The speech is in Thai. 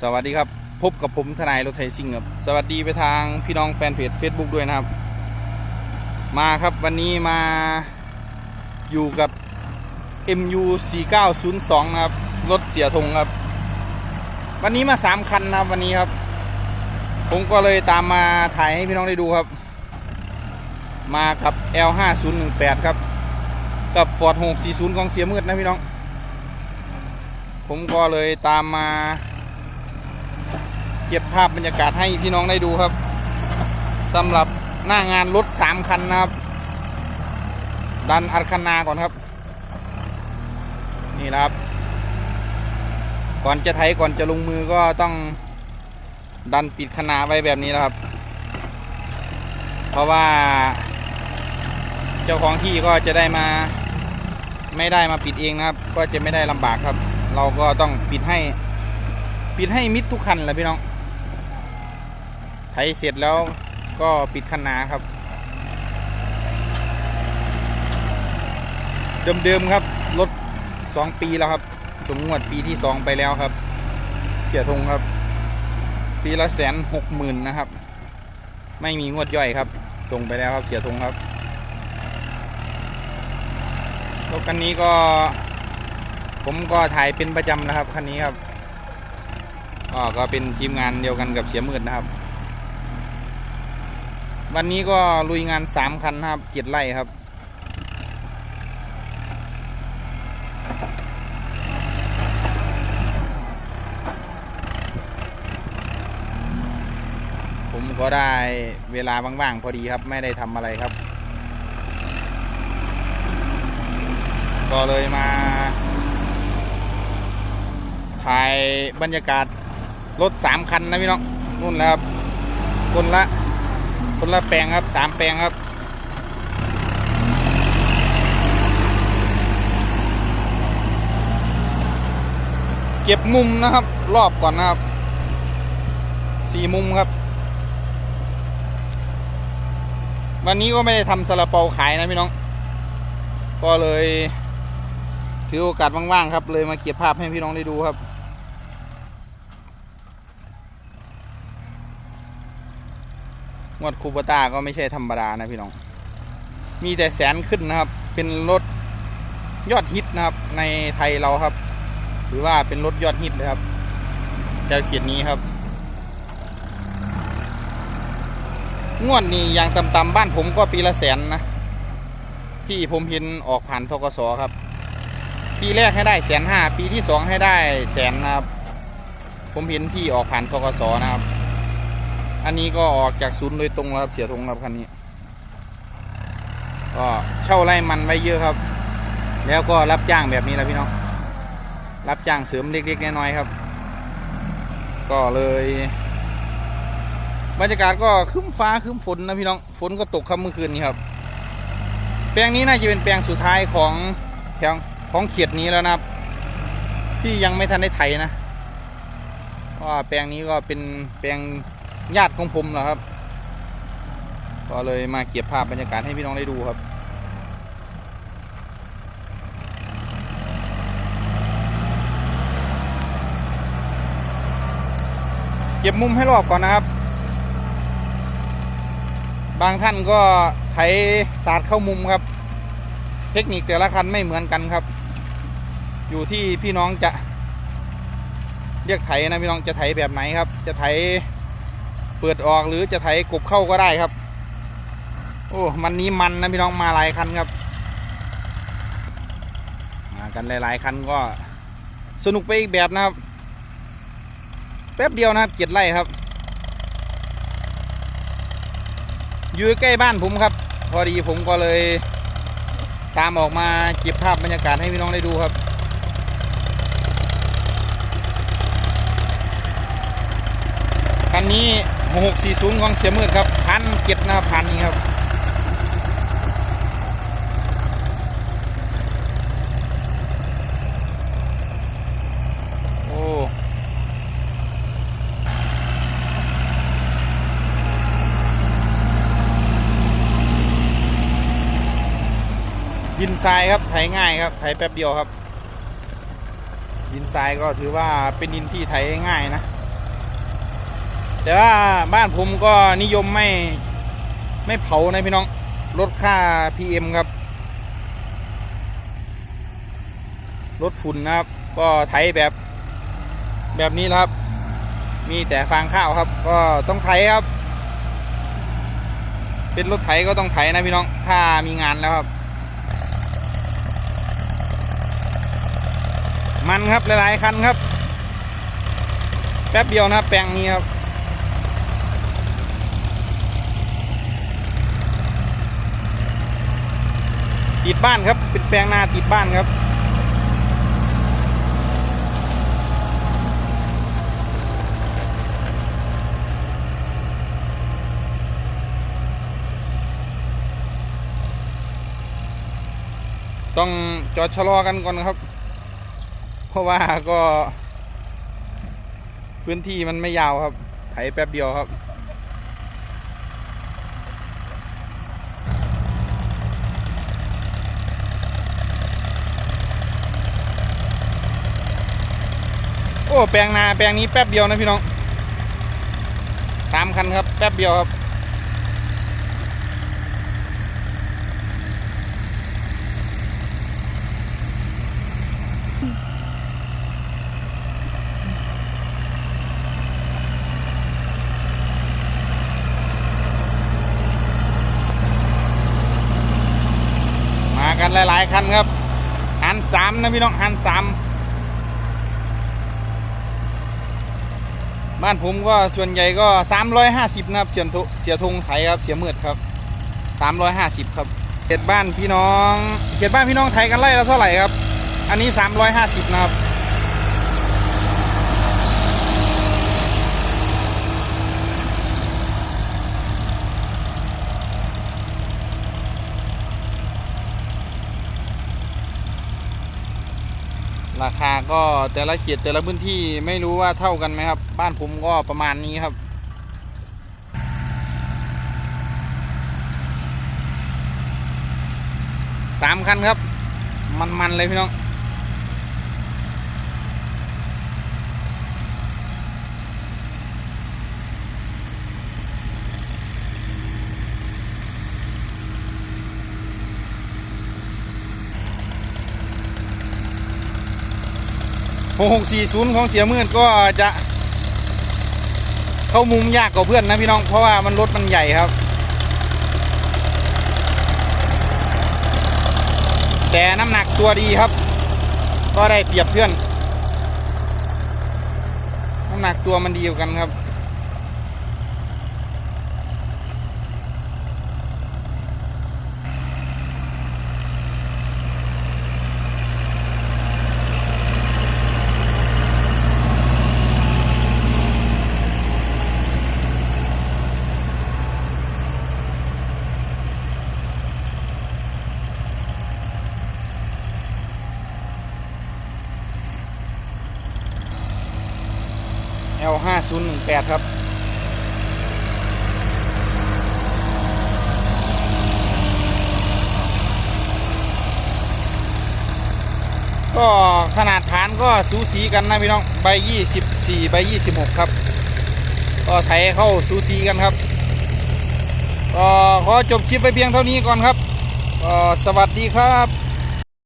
สวัสดีครับ พบกับผมทนายรถไทยซิ่งครับ สวัสดีไปทางพี่น้องแฟนเพจ Facebook ด้วยนะครับ มาครับวันนี้มาอยู่กับ MU 4902นะครับ รถเสียธงครับ วันนี้มาสามคันนะครับวันนี้ครับ ผมก็เลยตามมาถ่ายให้พี่น้องได้ดูครับ มากับ L5018 ครับ กับปอด640 ของเสียมืดนะพี่น้อง ผมก็เลยตามมา ก็บภาพบรรยากาศให้พี่น้องได้ดูครับสำหรับหน้างานรถสามคันนะครับ ดันอัดคันนาก่อนครับ นี่นะครับ ก่อนจะไถก่อนจะลงมือก็ต้องดันปิดคนาไว้แบบนี้นะครับ เพราะว่าเจ้าของที่ก็จะได้มา ไม่ได้มาปิดเองนะครับ ก็จะไม่ได้ลำบากครับ เราก็ต้องปิดให้ ปิดให้มิดทุกคันแหละพี่น้อง ไถเสร็จแล้วก็ปิดคันนาครับ เดิมๆครับ รถสองปีแล้วครับ สมงวดปีที่สองไปแล้วครับ เสียทงครับ ปีละแสนหกหมื่นนะครับ ไม่มีงวดย่อยครับ ส่งไปแล้วครับเสียทงครับรถคันนี้ก็ ผมก็ถ่ายเป็นประจำนะครับคันนี้ครับก็ก็เป็นทีมงานเดียวกันกับเสียมืดนะครับ วันนี้ก็ลุยงานสามคันนะครับเกียรไล่ครับ ผมก็ได้เวลาว่างๆพอดีครับ ไม่ได้ทำอะไรครับ ก็เลยมา ถ่ายบรรยากาศรถสามคันนะพี่น้องนู่นแล้วครับคนละ คนละแปลงครับสามแปลงครับเก็บมุมนะครับ รอบก่อนนะครับสี่มุมครับ วันนี้ก็ไม่ได้ทำซาลาเปาขายนะพี่น้อง ก็เลย ถือโอกาสว่างๆครับ เลยมาเก็บภาพให้พี่น้องได้ดูครับ งวดคูปต้าก็ไม่ใช่ธรรมดานะพี่น้อง มีแต่แสนขึ้นนะครับ เป็นรถยอดฮิตนะครับในไทยเราครับ หรือว่าเป็นรถยอดฮิตเลยครับเจ้าเขียนนี้ครับ งวดนี้อย่างต่ำๆบ้านผมก็ปีละแสนนะ ที่ผมเห็นออกผ่านทกสครับ ปีแรกให้ได้แสนห้าปีที่สองให้ได้แสนนะครับ ผมเห็นที่ออกผ่านทกสนะครับ อันนี้ก็ออกจากศูนย์โดยตรงแล้วครับเสียทงครับคันนี้ ก็เช่าไร่มันไว้เยอะครับ แล้วก็รับจ้างแบบนี้แหละพี่น้องรับจ้างเสริมเล็กๆน้อยๆครับ ก็เลย บรรยากาศก็คึ้มฟ้าคึ้มฝนนะพี่น้องฝนก็ตกครับเมื่อคืนนี้ครับ แปลงนี้น่าจะเป็นแปลงสุดท้ายของแถวของเขียดนี้แล้วนะครับ ที่ยังไม่ทันได้ไถนะเพราะว่าแปลงนี้ก็เป็นแปลง ญาติของผมแหละครับ ก็เลยมาเก็บภาพบรรยากาศให้พี่น้องได้ดูครับเก็บมุมให้รอบก่อนนะครับ บางท่านก็ไถสาดเข้ามุมครับ เทคนิคแต่ละคันไม่เหมือนกันครับ อยู่ที่พี่น้องจะเรียกไถนะพี่น้องจะไถแบบไหนครับ จะไถ ปิดออกหรือจะไถกบเข้าก็ได้ครับ โอ้ มันนี้มันนะพี่น้องมาหลายคันครับ มากันหลายๆคันก็สนุกไปอีกแบบนะครับ แป๊บเดียวนะครับเกียรไล่ครับ อยู่ใกล้บ้านผมครับ พอดีผมก็เลย ตามออกมาเก็บภาพบรรยากาศให้พี่น้องได้ดูครับ คันนี้ 6640 ของเสียมืดครับพันเก็บนะครับพันนี้ครับโอ้ดินทรายครับไถง่ายครับไถแป๊บเดียวครับ ดินทรายก็ถือว่าเป็นดินที่ไถง่ายนะ แต่ว่าบ้านผมก็นิยมไม่ไม่เผานะพี่น้องลดค่า PM ครับลดฝุ่นนะครับ ก็ไถแบบแบบนี้นะครับ มีแต่ฟางข้าวครับ ก็ต้องไถครับ เป็นรถไถก็ต้องไถนะพี่น้อง ถ้ามีงานแล้วครับ มันครับหลายๆคันครับ แป๊บเดียวนะครับแปลงนี้ครับ ติดบ้านครับ เป็นแปลงนาติดบ้านครับ ต้องจอดชะลอกันก่อนครับ เพราะว่าก็ พื้นที่มันไม่ยาวครับ ไถแป๊บเดียวครับ อ้แปลงนาแปลงนี้แป๊บเดียวนะพี่น้องสามคันครับ แป๊บเดียวครับมากันหลาย ๆ คันครับหันสามนะพี่น้องหันสาม บ้านผมก็ส่วนใหญ่ก็ 350 นะครับ เสียนทุเสียทงใสครับ เสียมืดครับ 350 ครับเขตบ้านพี่น้องเขตบ้านพี่น้องไทยกันไล่ละเท่าไหร่ครับ อันนี้ 350 นะครับ ก็แต่ละเขตแต่ละพื้นที่ไม่รู้ว่าเท่ากันไหมครับ บ้านผมก็ประมาณนี้ครับสามคันครับ มันๆเลยพี่น้อง 6640 ของเสียมื่นก็จะเข้ามุมยากกว่าเพื่อนนะพี่น้อง เพราะว่ามันรถมันใหญ่ครับ แต่น้ำหนักตัวดีครับ ก็ได้เปรียบเพื่อน น้ำหนักตัวมันดีกว่ากันครับ L 5 0 1 8 ครับ ก็ขนาดฐานก็สูสีกันนะพี่น้อง ใบ 24 ใบ 26 ครับ ก็ไถเข้าสูสีกันครับ ก็ขอจบคลิปไปเพียงเท่านี้ก่อนครับ ก็สวัสดีครับ